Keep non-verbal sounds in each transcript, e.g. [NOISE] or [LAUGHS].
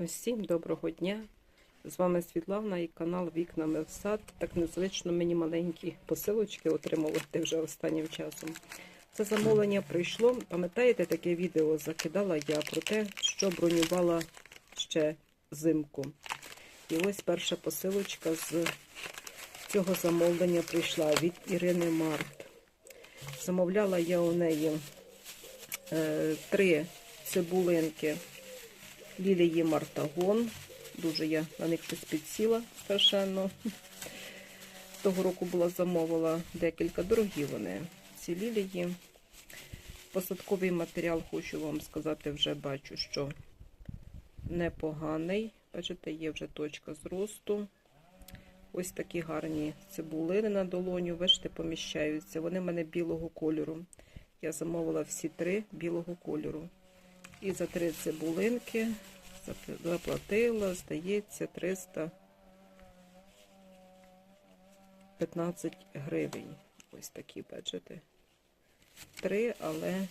Всім доброго дня! З вами Світлана і канал Вікнами в сад. Так незвично мені маленькі посилочки отримувати вже останнім часом. Це замовлення прийшло. Пам'ятаєте, таке відео закидала я про те, що бронювала ще зимку. І ось перша посилочка з цього замовлення прийшла від Ірини Март. Замовляла я у неї е, три цибулинки лілії Мартагон. Дуже я на них щось підсіла страшенно. Того року була замовила декілька дорогі вони. Ці лілії. Посадковий матеріал, хочу вам сказати, вже бачу, що непоганий. Бачите, є вже точка зросту. Ось такі гарні цибулини на долоню, бачите, поміщаються. Вони в мене білого кольору. Я замовила всі три білого кольору. І за три цибулинки заплатила, здається, 315 гривень. Ось такі, бачите. Три, але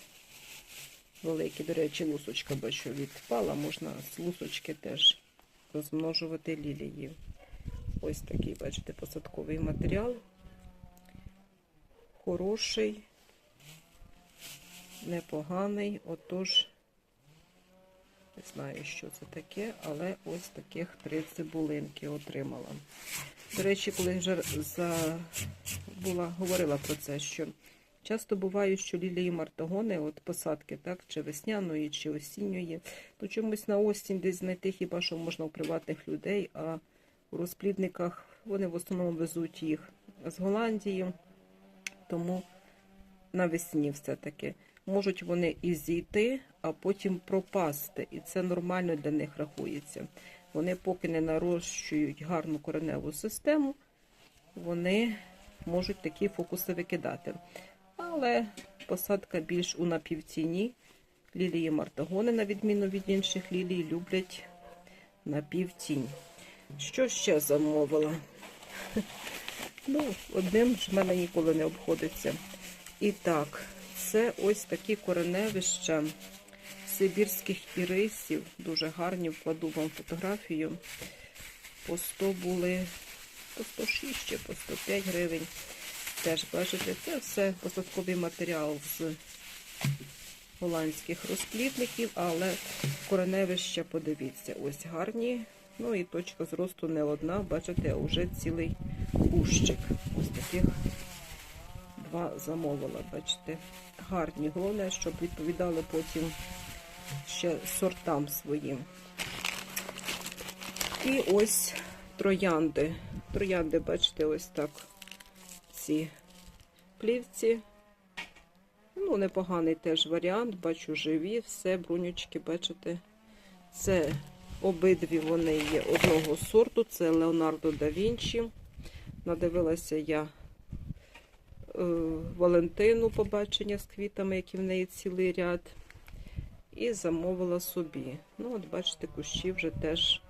великі. До речі, лусочка бачу відпала. Можна з лусочки теж розмножувати лілії. Ось такий, бачите, посадковий матеріал. Хороший, непоганий. Отож, не знаю, що це таке, але ось таких три цибулинки отримала. До речі, коли вже за... була, говорила про це, що часто буває, що лілії мартагони, от посадки, так, чи весняної, чи осінньої, то чомусь на осінь десь знайти хіба що можна у приватних людей, а у розплідниках вони в основному везуть їх з Голландії, тому навесні все-таки. Можуть вони і зійти, а потім пропасти. І це нормально для них рахується. Вони поки не нарощують гарну кореневу систему, вони можуть такі фокуси викидати. Але посадка більш у напівтіні. Лілії мартагони, на відміну від інших лілій, люблять напівтінь. Що ще замовила? [LAUGHS] Ну, одним ж мене ніколи не обходиться. І так, це ось такі кореневища сибірських ірисів. Дуже гарні, вкладу вам фотографію. По 100 були, по 106 чи по 105 гривень. Теж бачите, це все посадковий матеріал з голландських розплідників, але кореневища, подивіться, ось гарні. Ну і точка зросту не одна, бачите, а вже цілий кущик. Ось таких два замовила, бачите, гарні. Головне, щоб відповідали потім ще сортам своїм. І ось троянди. Троянди, бачите, ось так ці плівці. Ну, непоганий теж варіант, бачу живі, все, брунючки, бачите, це обидві вони є одного сорту, це Леонардо да Вінчі. Надивилася я Валентину побачення з квітами, які в неї цілий ряд. І замовила собі. Ну, от бачите, кущі вже теж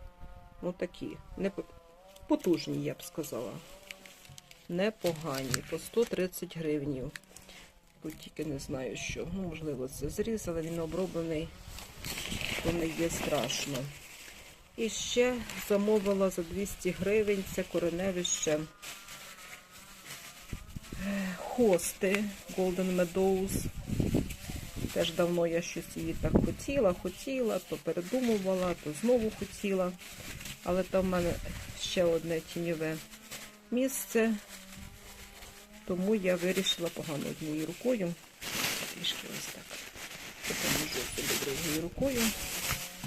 ну такі, не потужні, я б сказала. Непогані, по 130 гривень. Тут тільки не знаю що. Ну, можливо, це зріз, але він оброблений, то не є страшно. І ще замовила за 200 гривень це кореневище хости Golden Meadows. Теж давно я щось її так хотіла, хотіла, то передумувала, то знову хотіла. Але там в мене ще одне тіньове місце. Тому я вирішила погано однією рукою. Трішки ось так. Допоможу собі другою рукою.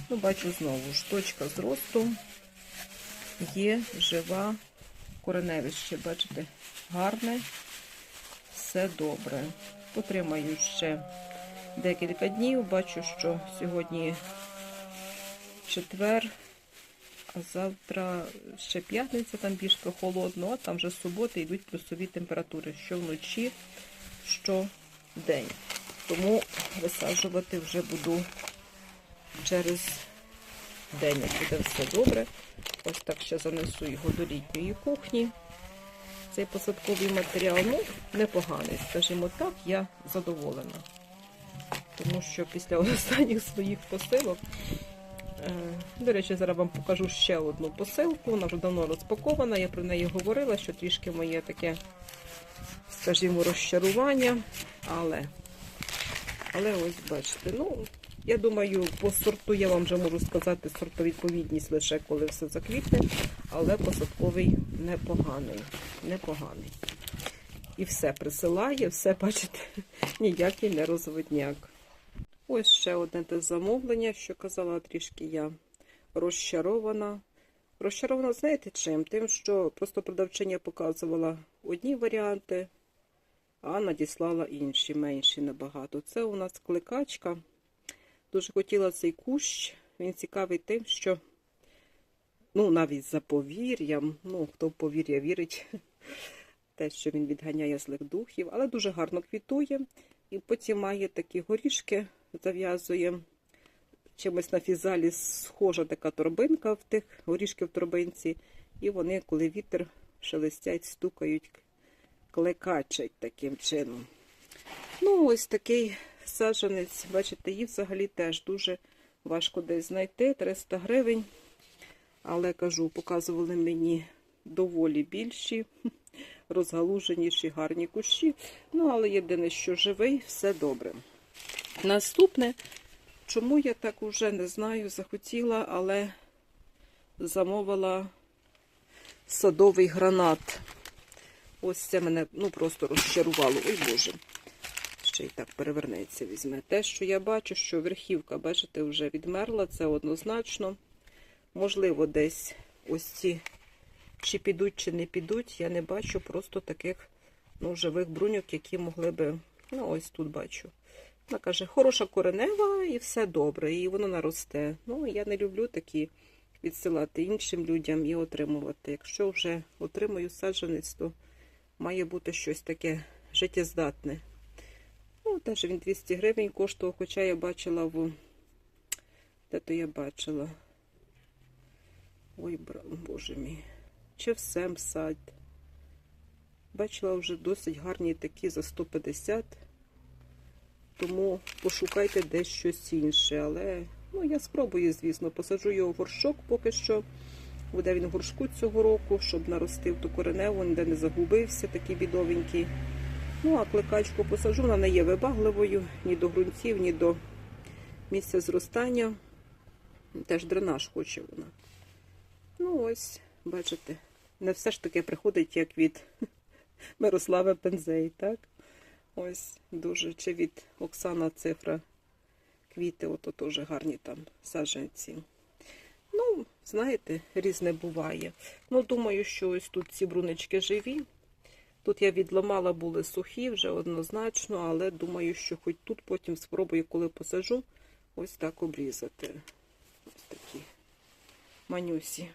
Ну, бачу знову ж точка зросту є жива кореневище. Бачите, гарне, все добре. Потримаю ще декілька днів. Бачу, що сьогодні четвер, а завтра ще п'ятниця, там більш прохолодно, а там вже з суботи йдуть плюсові температури, що вночі, що день. Тому висаджувати вже буду через день, як буде все добре. Ось так ще занесу його до літньої кухні. Цей посадковий матеріал, ну, непоганий, скажімо так, я задоволена. Тому що після [LAUGHS] останніх своїх посилок Е, До речі, зараз вам покажу ще одну посилку. Вона вже давно розпакована. Я про неї говорила, що трішки моє таке, скажімо, розчарування. Але, але ось бачите, ну, я думаю, по сорту я вам вже можу сказати сортовідповідність лише коли все заквітне, але посадковий непоганий. Непоганий. І все присилає, все, бачите, [LAUGHS] ніякий не розводняк. Ось ще одне те замовлення, що казала трішки я розчарована. Розчарована, знаєте чим? Тим, що просто продавчиня показувала одні варіанти, а надіслала інші, менші набагато. Це у нас кликачка. Дуже хотіла цей кущ. Він цікавий тим, що, ну, навіть за повір'ям, ну, хто в повір'я вірить, [LAUGHS] те, що він відганяє злих духів, але дуже гарно квітує. І потім має такі горішки, зав'язує. Чимось на фізалі схожа така торбинка в тих горішки в торбинці. І вони, коли вітер шелестять, стукають, клекачать таким чином. Ну, ось такий саджанець, бачите, її взагалі теж дуже важко десь знайти. 300 гривень. Але кажу, показували мені доволі більші, [LAUGHS] розгалуженіші, гарні кущі. Ну, але єдине, що живий, все добре. Наступне, чому я так уже не знаю, захотіла, але замовила садовий гранат. Ось це мене ну, просто розчарувало. Ой Боже. Ще й так перевернеться, візьме. Те, що я бачу, що верхівка, бачите, вже відмерла, це однозначно. Можливо, десь ось ці чи підуть, чи не підуть, я не бачу просто таких ну, живих бруньок, які могли би. Ну, ось тут бачу. Вона каже, хороша коренева і все добре, і воно наросте. Ну, я не люблю такі відсилати іншим людям і отримувати. Якщо вже отримую саджанець, то має бути щось таке життєздатне. Ну, теж він 200 гривень коштував, хоча я бачила в. Де то я бачила? Ой, боже мій. Чи в Семсад. Бачила вже досить гарні такі за 150. Тому пошукайте десь щось інше. Але ну, я спробую, звісно, посаджу його в горшок поки що. Буде він в горшку цього року, щоб наростив ту кореневу, ніде не загубився, такий бідовенький. Ну, а кликачку посаджу, вона не є вибагливою ні до ґрунтів, ні до місця зростання. Теж дренаж хоче вона. Ну, ось, бачите, не все ж таки приходить, як від [LAUGHS] Мирослави Пензей, так? Ось дуже. Чи від Оксана цифра квіти, ото теж гарні там саджанці. Ну, знаєте, різне буває. Ну, думаю, що ось тут ці брунички живі. Тут я відламала, були сухі вже однозначно, але думаю, що хоч тут потім спробую, коли посажу, ось так обрізати. Ось такі манюсі.